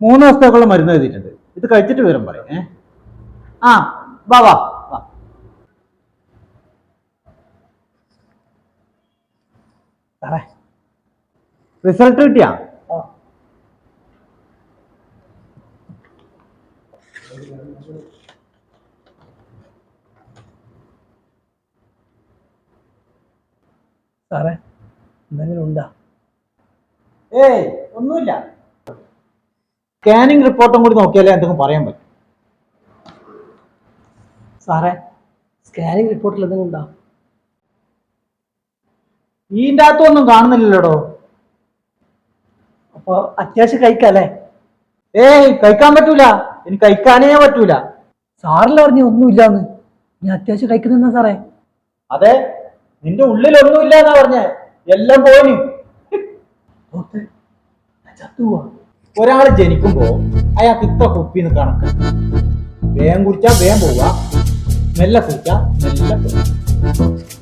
മൂന്ന് ദിവസത്തേക്കുള്ള മരുന്ന് എഴുതിയിട്ടുണ്ട്. ഇത് കഴിച്ചിട്ട് വിവരം പറയും ഏ? ആ വാ വാ വാ. സാറേ റിസൾട്ട് കിട്ടിയാ? സാറേ എന്തെങ്കിലും ഉണ്ടാ? ഏയ് ഒന്നുമില്ല. സ്കാനിങ് റിപ്പോർട്ടും കൂടി നോക്കിയാലേ എന്തെങ്കിലും പറയാൻ പറ്റും. സാറേ സ്കാനിങ് റിപ്പോർട്ടിൽ എന്തെങ്കിലും ഉണ്ടോ? ഈന്റെ അകത്തൊന്നും കാണുന്നില്ലല്ലോടോ? അപ്പൊ അത്യാവശ്യം കഴിക്കല്ലേ ഏയ് കഴിക്കാൻ പറ്റൂല. എനിക്ക് കഴിക്കാനേ പറ്റൂല. സാറിൽ പറഞ്ഞ ഒന്നുമില്ലാന്ന് ഞാൻ അത്യാവശ്യം കഴിക്കുന്നെന്നാ സാറേ? അതെ നിന്റെ ഉള്ളിൽ ഒന്നുമില്ല എന്നാ പറഞ്ഞേ. എല്ലാം പോയി. ഡോക്ടർ ഞാൻ ചത്തുപോവാ. ഒരാൾ ജനിക്കുമ്പോ അയാൾക്ക് ഇത്ര കുപ്പിന്ന് കണക്ക്. വേഗം കുടിച്ചാ വേഗം പോവുക. മെല്ലെ കുടിച്ചാ മെല്ലെ പോവുക.